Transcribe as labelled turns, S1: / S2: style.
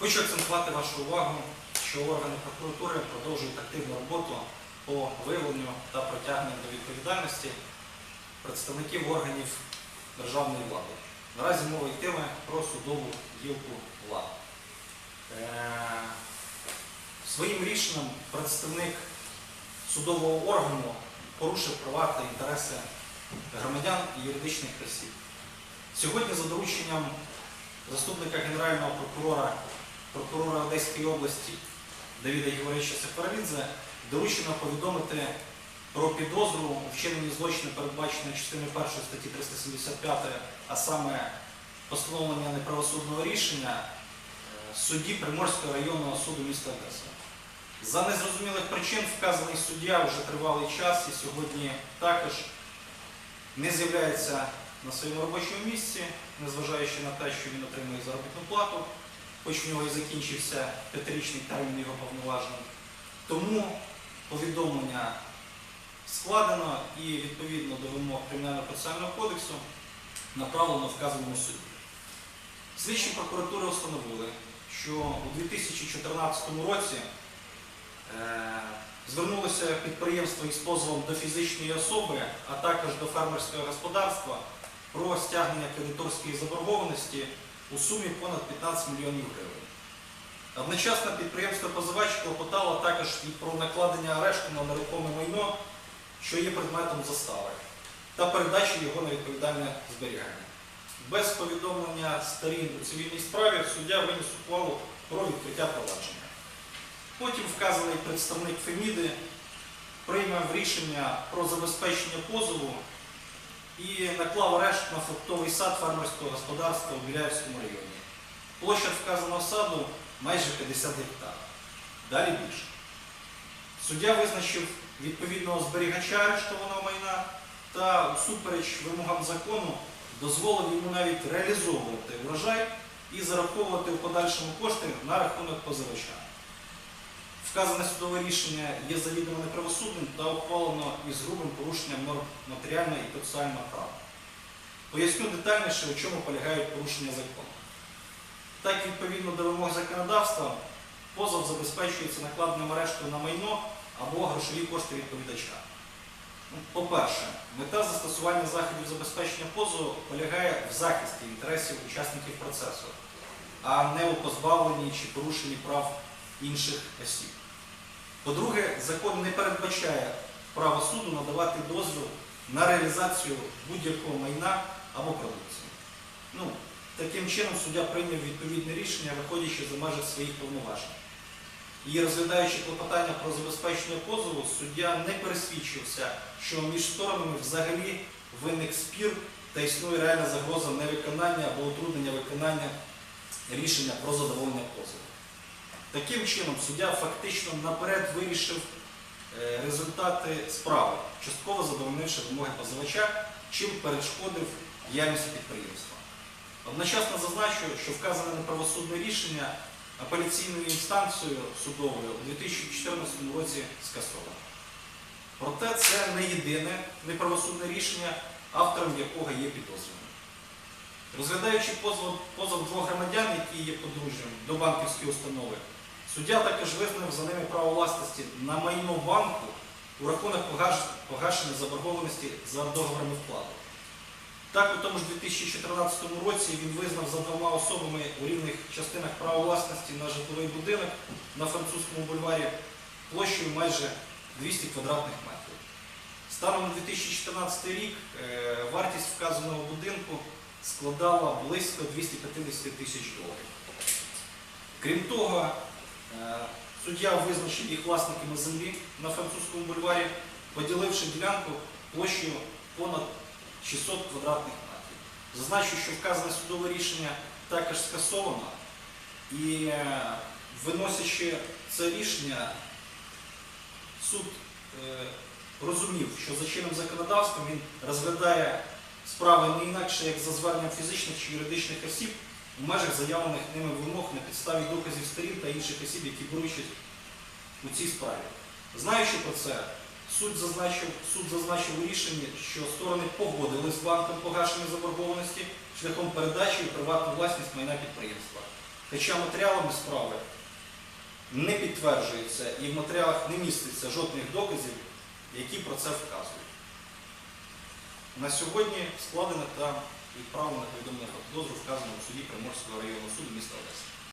S1: Хочу акцентувати вашу увагу, що органи прокуратури продовжують активну роботу по виявленню та притягненню до відповідальності представників органів державної влади. Наразі мова йтиме про судову гілку влади. Е, Своїм рішенням представник судового органу порушив права та інтереси громадян і юридичних осіб. Сьогодні за дорученням заступника Генерального прокурора, прокурора Одеської області Давіда Єгоровича Сефаралідзе доручено повідомити про підозру у вчиненні злочину, передбаченої частиною 1 статті 375, а саме постановлення неправосудного рішення е, судді Приморського районного суду міста Одеса. За незрозумілих причин вказаний суддя вже тривалий час і сьогодні також не з'являється на своєму робочому місці, незважаючи на те, що він отримує заробітну плату, хоч в нього і закінчився п'ятирічний термін його повноважень. Тому повідомлення складено і відповідно до вимог Кримінального процесуального кодексу направлено вказаному суді. Слідчі прокуратури встановили, що у 2014 році е, звернулося підприємство із позовом до фізичної особи, а також до фермерського господарства про стягнення кредиторської заборгованості у сумі понад 15 мільйонів гривень. Одночасно підприємство позивач клопотало також і про накладення арешту на нерухоме майно, що є предметом застави, та передачу його на відповідальне зберігання. Без повідомлення сторін у цивільній справі суддя виніс ухвалу про відкриття провадження. Потім вказаний представник Феміди приймав рішення про забезпечення позову і наклав арешт на фруктовий сад фермерського господарства у Біляївському районі. Площа вказаного саду майже 50 гектар. Далі більше. Суддя визначив відповідного зберігача арештованого майна та, всупереч вимогам закону, дозволив йому навіть реалізовувати врожай і зараховувати в подальшому кошти на рахунок позивача. Вказане судове рішення є завідомо неправосудним та ухвалено із грубим порушенням норм матеріального і процесуального права. Поясню детальніше, у чому полягають порушення закону. Так, відповідно до вимог законодавства, позов забезпечується накладенням арешту на майно або грошові кошти відповідача. Ну, По-перше, мета застосування заходів забезпечення позову полягає в захисті інтересів учасників процесу, а не у позбавленні чи порушенні прав інших осіб. По-друге, закон не передбачає право суду надавати дозвіл на реалізацію будь-якого майна або продукції. Ну, таким чином суддя прийняв відповідне рішення, виходячи за межі своїх повноважень. І розглядаючи клопотання про забезпечення позову, суддя не пересвідчився, що між сторонами взагалі виник спір та існує реальна загроза невиконання або утруднення виконання рішення про задоволення позову. Таким чином, суддя фактично наперед вирішив е, результати справи, частково задовольнивши вимоги позивача, чим перешкодив діяльності підприємства. Одночасно зазначу, що вказане неправосудне рішення апеляційною інстанцією судовою у 2014 році скасовано. Проте це не єдине неправосудне рішення, автором якого є підозрюваний. Розглядаючи позов, позов двох громадян, які є подружжям до банківської установи, суддя також визнав за ними право власності на майно банку у рахунок погашення заборгованості за договорами вкладу. Так, у тому ж 2014 році він визнав за двома особами у рівних частинах право власності на житловий будинок на французькому бульварі площею майже 200 квадратних метрів. Станом на 2014 рік е, вартість вказаного будинку складала близько 250 тисяч доларів. Крім того, суддя визначив їх власниками землі на французькому бульварі, поділивши ділянку площею понад 600 квадратних метрів. Зазначу, що вказане судове рішення також скасовано і е, виносячи це рішення, суд е, розумів, що за чинним законодавством він розглядає справи не інакше, як за зверненням фізичних чи юридичних осіб у межах заявлених ними вимог на підставі доказів сторін та інших осіб, які беруть у цій справі. Знаючи про це, суд зазначив, суд зазначив у рішенні, що сторони погодили з банком погашення заборгованості шляхом передачі у приватну власність майна підприємства. Хоча матеріалами справи не підтверджується і в матеріалах не міститься жодних доказів, які про це вказують. На сьогодні складено та відправлено повідомлення про підозру вказано у суді Приморського районного суду міста Одеси.